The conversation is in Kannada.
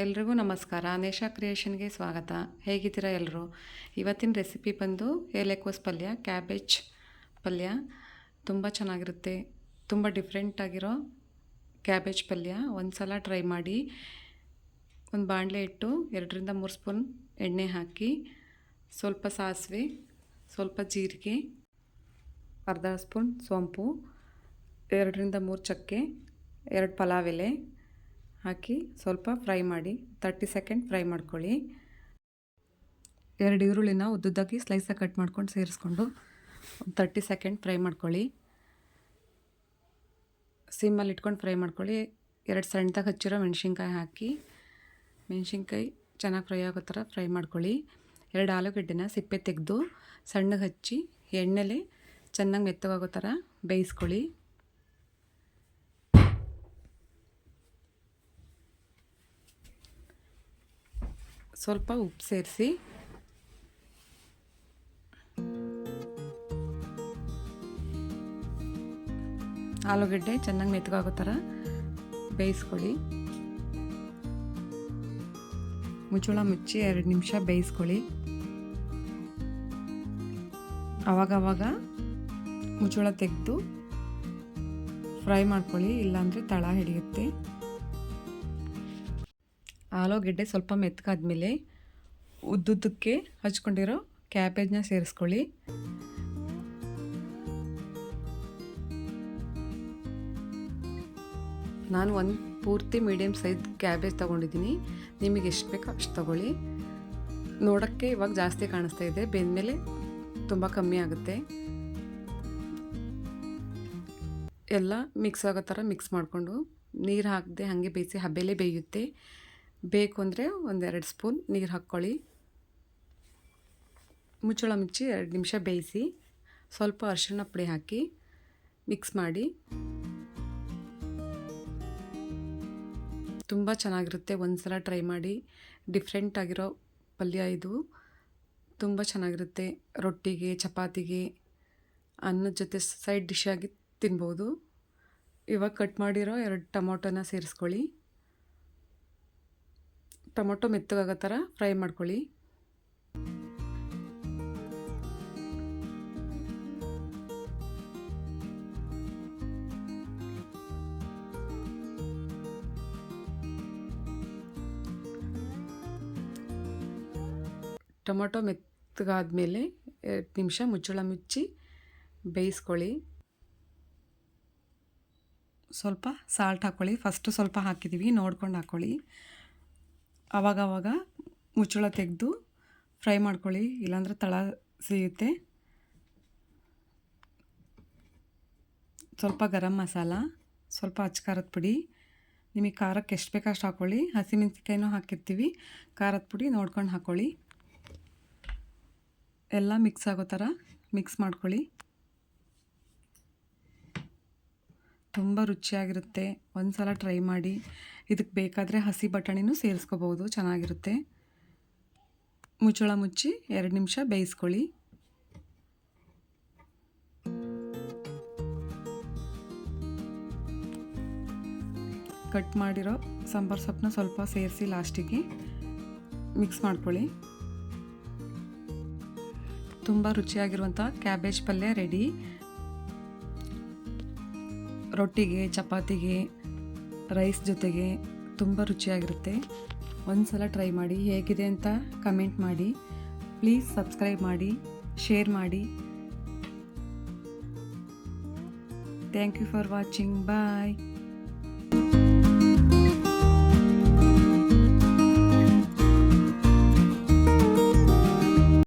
ಎಲ್ರಿಗೂ ನಮಸ್ಕಾರ. ನೇಷಾ ಕ್ರಿಯೇಷನ್ಗೆ ಸ್ವಾಗತ. ಹೇಗಿದ್ದೀರಾ ಎಲ್ಲರೂ ಇವತ್ತಿನ ರೆಸಿಪಿ ಬಂದು ಏಲೆಕೋಸ್ ಪಲ್ಯ, ಕ್ಯಾಬೇಜ್ ಪಲ್ಯ. ತುಂಬ ಚೆನ್ನಾಗಿರುತ್ತೆ. ತುಂಬ ಡಿಫ್ರೆಂಟಾಗಿರೋ ಕ್ಯಾಬೇಜ್ ಪಲ್ಯ. ಒಂದು ಸಲ ಟ್ರೈ ಮಾಡಿ. ಒಂದು ಬಾಣಲೆ ಇಟ್ಟು ಎರಡರಿಂದ ಮೂರು ಸ್ಪೂನ್ ಎಣ್ಣೆ ಹಾಕಿ, ಸ್ವಲ್ಪ ಸಾಸಿವೆ, ಸ್ವಲ್ಪ ಜೀರಿಗೆ, ಅರ್ಧ ಸ್ಪೂನ್ ಸೋಂಪು, ಎರಡರಿಂದ ಮೂರು ಚಕ್ಕೆ, ಎರಡು ಪಲಾವ್ ಎಲೆ ಹಾಕಿ ಸ್ವಲ್ಪ ಫ್ರೈ ಮಾಡಿ ತರ್ಟಿ ಸೆಕೆಂಡ್ ಫ್ರೈ ಮಾಡ್ಕೊಳ್ಳಿ. ಎರಡು ಈರುಳ್ಳಿನ ಉದ್ದುದ್ದಾಗಿ ಸ್ಲೈಸಾಗಿ ಕಟ್ ಮಾಡ್ಕೊಂಡು ಸೇರಿಸ್ಕೊಂಡು ತರ್ಟಿ ಸೆಕೆಂಡ್ ಫ್ರೈ ಮಾಡ್ಕೊಳ್ಳಿ. ಸಿಮ್ಮಲ್ಲಿ ಇಟ್ಕೊಂಡು ಫ್ರೈ ಮಾಡ್ಕೊಳ್ಳಿ. ಎರಡು ಸಣ್ಣದಾಗ ಹಚ್ಚಿರೋ ಮೆಣಸಿನ್ಕಾಯಿ ಹಾಕಿ, ಮೆಣಸಿನ್ಕಾಯಿ ಚೆನ್ನಾಗಿ ಫ್ರೈ ಆಗೋ ಥರ ಫ್ರೈ ಮಾಡ್ಕೊಳ್ಳಿ. ಎರಡು ಆಲೂಗಡ್ಡೆನ ಸಿಪ್ಪೆ ತೆಗೆದು ಸಣ್ಣಗೆ ಹಚ್ಚಿ ಎಣ್ಣೆಲಿ ಚೆನ್ನಾಗಿ ಮೆತ್ತಗಾಗೋ ಥರ ಬೇಯಿಸ್ಕೊಳ್ಳಿ. ಸ್ವಲ್ಪ ಉಪ್ಪು ಸೇರಿಸಿ. ಆಲೂಗಡ್ಡೆ ಚೆನ್ನಾಗಿ ಮೆತ್ತಗಾಗೋ ಥರ ಬೇಯಿಸ್ಕೊಳ್ಳಿ. ಮುಚ್ಚಳ ಮುಚ್ಚಿ ಎರಡು ನಿಮಿಷ ಬೇಯಿಸ್ಕೊಳ್ಳಿ. ಅವಾಗವಾಗ ಮುಚ್ಚಳ ತೆಗೆದು ಫ್ರೈ ಮಾಡ್ಕೊಳ್ಳಿ, ಇಲ್ಲಾಂದರೆ ತಳ ಹಿಡಿಯುತ್ತೆ. ಆಲೂಗೆಡ್ಡೆ ಸ್ವಲ್ಪ ಮೆತ್ಕಾದ್ಮೇಲೆ ಉದ್ದುದ್ದಕ್ಕೆ ಹಚ್ಕೊಂಡಿರೋ ಕ್ಯಾಬೇಜ್ನ ಸೇರಿಸ್ಕೊಳ್ಳಿ. ನಾನು ಒಂದು ಪೂರ್ತಿ ಮೀಡಿಯಮ್ ಸೈಜ್ ಕ್ಯಾಬೇಜ್ ತೊಗೊಂಡಿದ್ದೀನಿ. ನಿಮಗೆ ಎಷ್ಟು ಬೇಕೋ ಅಷ್ಟು ತೊಗೊಳ್ಳಿ. ನೋಡೋಕ್ಕೆ ಇವಾಗ ಜಾಸ್ತಿ ಕಾಣಿಸ್ತಾ ಇದೆ. ಬೆಂದಮೇಲೆ ತುಂಬ ಕಮ್ಮಿ ಆಗುತ್ತೆ. ಎಲ್ಲ ಮಿಕ್ಸ್ ಆಗೋ ಥರ ಮಿಕ್ಸ್ ಮಾಡಿಕೊಂಡು ನೀರು ಹಾಕದೆ ಹಾಗೆ ಬೇಯಿಸಿ ಹಬ್ಬೆಲೆ ಬೇಯುತ್ತೆ. ಬೇಕು ಅಂದರೆ ಒಂದೆರಡು ಸ್ಪೂನ್ ನೀರು ಹಾಕ್ಕೊಳ್ಳಿ. ಮುಚ್ಚಳ ಮುಚ್ಚಿ ಎರಡು ನಿಮಿಷ ಬೇಯಿಸಿ ಸ್ವಲ್ಪ ಅರಿಶಿಣ ಪುಡಿ ಹಾಕಿ ಮಿಕ್ಸ್ ಮಾಡಿ. ತುಂಬ ಚೆನ್ನಾಗಿರುತ್ತೆ ಒಂದು ಸಲ ಟ್ರೈ ಮಾಡಿ. ಡಿಫ್ರೆಂಟ್ ಆಗಿರೋ ಪಲ್ಯ ಇದು. ತುಂಬ ಚೆನ್ನಾಗಿರುತ್ತೆ, ರೊಟ್ಟಿಗೆ, ಚಪಾತಿಗೆ, ಅನ್ನದ ಜೊತೆ ಸೈಡ್ ಡಿಶ್ ಆಗಿ ತಿನ್ಬೋದು. ಇವಾಗ ಕಟ್ ಮಾಡಿರೋ ಎರಡು ಟೊಮೊಟೊನ ಸೇರಿಸ್ಕೊಳ್ಳಿ. ಟೊಮೊಟೊ ಮೆತ್ತಗಾಗೋ ಥರ ಫ್ರೈ ಮಾಡ್ಕೊಳ್ಳಿ. ಟೊಮೊಟೊ ಮೆತ್ತಗಾದ್ಮೇಲೆ ಎರಡು ನಿಮಿಷ ಮುಚ್ಚಳ ಮುಚ್ಚಿ ಬೇಯಿಸ್ಕೊಳ್ಳಿ. ಸ್ವಲ್ಪ ಸಾಲ್ಟ್ ಹಾಕ್ಕೊಳ್ಳಿ ಫಸ್ಟು ಸ್ವಲ್ಪ ಹಾಕಿದ್ದೀವಿ ನೋಡ್ಕೊಂಡು ಹಾಕ್ಕೊಳ್ಳಿ ಆವಾಗವಾಗ ಮುಚ್ಚಳ ತೆಗೆದು ಫ್ರೈ ಮಾಡ್ಕೊಳ್ಳಿ, ಇಲ್ಲಾಂದರೆ ತಳ ಸಿಗುತ್ತೆ ಸ್ವಲ್ಪ ಗರಂ ಮಸಾಲ, ಸ್ವಲ್ಪ ಅಚ್ಕಾರದ ಪುಡಿ. ನಿಮಗೆ ಖಾರಕ್ಕೆ ಎಷ್ಟು ಬೇಕೋ ಅಷ್ಟು ಹಾಕ್ಕೊಳ್ಳಿ ಹಸಿಮೆಣ್ಸಿಕಾಯಿನೂ ಹಾಕಿರ್ತೀವಿ. ಖಾರದ ಪುಡಿ ನೋಡ್ಕೊಂಡು ಹಾಕ್ಕೊಳ್ಳಿ ಎಲ್ಲ ಮಿಕ್ಸ್ ಆಗೋ ಥರ ಮಿಕ್ಸ್ ಮಾಡ್ಕೊಳ್ಳಿ. ತುಂಬ ರುಚಿಯಾಗಿರುತ್ತೆ. ಒಂದು ಸಲ ಟ್ರೈ ಮಾಡಿ. ಇದಕ್ಕೆ ಬೇಕಾದರೆ ಹಸಿ ಬಟಾಣಿನೂ ಸೇರಿಸ್ಕೋಬೋದು ಚೆನ್ನಾಗಿರುತ್ತೆ. ಮುಚ್ಚಳ ಮುಚ್ಚಿ ಎರಡು ನಿಮಿಷ ಬೇಯಿಸ್ಕೊಳ್ಳಿ. ಕಟ್ ಮಾಡಿರೋ ಸಾಂಬಾರು ಸೊಪ್ಪನ್ನ ಸ್ವಲ್ಪ ಸೇರಿಸಿ ಲಾಸ್ಟಿಗೆ ಮಿಕ್ಸ್ ಮಾಡ್ಕೊಳ್ಳಿ. ತುಂಬ ರುಚಿಯಾಗಿರುವಂಥ ಕ್ಯಾಬೇಜ್ ಪಲ್ಯ ರೆಡಿ. ರೊಟ್ಟಿಗೆ, ಚಪಾತಿಗೆ ರೈಸ್ ಜೊತೆಗೆ ತುಂಬ ರುಚಿಯಾಗಿರುತ್ತೆ. ಒಂದು ಸಲ ಟ್ರೈ ಮಾಡಿ ಹೇಗಿದೆ ಅಂತ ಕಮೆಂಟ್ ಮಾಡಿ. ಪ್ಲೀಸ್ ಸಬ್ಸ್ಕ್ರೈಬ್ ಮಾಡಿ ಶೇರ್ ಮಾಡಿ. Thank you for watching bye